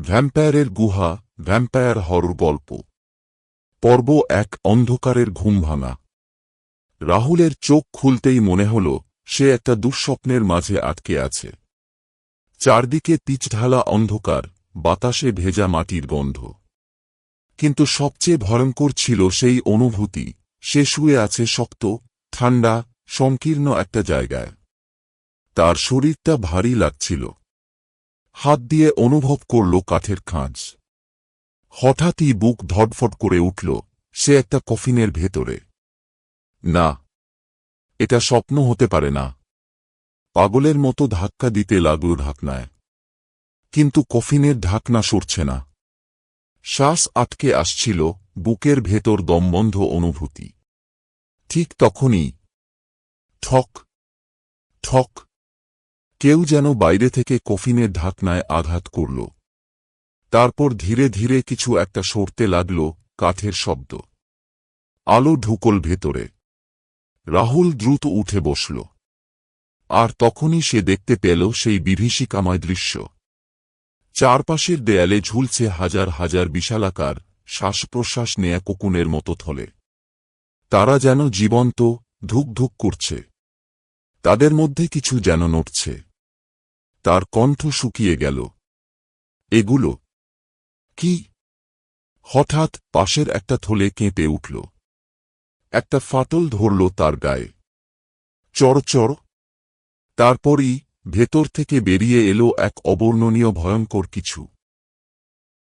ভ্যাম্পায়ারের গুহা vampire horror গল্প। পর্ব এক, অন্ধকারের ঘুম ভাঙা। রাহুলের চোখ খুলতেই মনে হল, সে একটা দুঃস্বপ্নের মাঝে আটকে আছে। চারদিকে পিচঢালা অন্ধকার, বাতাসে ভেজা মাটির গন্ধ। কিন্তু সবচেয়ে ভয়ঙ্কর ছিল সেই অনুভূতি, সে শুয়ে আছে শক্ত, ঠান্ডা, সংকীর্ণ একটা জায়গায়। তার শরীরটা ভারী লাগছিল। হাত দিয়ে অনুভব করল কাঠের খাঁজ। হঠাৎই বুক ধটফট করে উঠল, সে একটা কফিনের ভেতরে। না, এটা স্বপ্ন হতে পারে না। পাগলের মতো ধাক্কা দিতে লাগল ঢাকনায়। কিন্তু কফিনের ঢাকনা সরছে না। শ্বাস আটকে আসছিল বুকের ভেতর দমবন্ধ অনুভূতি। ঠিক তখনই, ঠক ঠক কেউ যেন বাইরে থেকে কফিনের ঢাকনায় আঘাত করল। তারপর ধীরে ধীরে কিছু একটা সরতে লাগল কাঠের শব্দ। আলো ঢুকল ভেতরে। রাহুল দ্রুত উঠে বসল। আর তখনই সে দেখতে পেল সেই বিভীষিকাময় দৃশ্য। চারপাশের দেয়ালে ঝুলছে হাজার হাজার বিশালাকার শ্বাস প্রশ্বাস নেয়া কোকুনের মতো থলে। তারা যেন জীবন্ত ধুক ধুক করছে। তাদের মধ্যে কিছু যেন নড়ছে। তার কণ্ঠ শুকিয়ে গেল। এগুলো? কি? হঠাৎ পাশের একটা থলে কেঁপে উঠল। একটা ফাটল ধরল তার গায়ে। চড়চড় তারপরই ভেতর থেকে বেরিয়ে এলো এক অবর্ণনীয় ভয়ঙ্কর কিছু।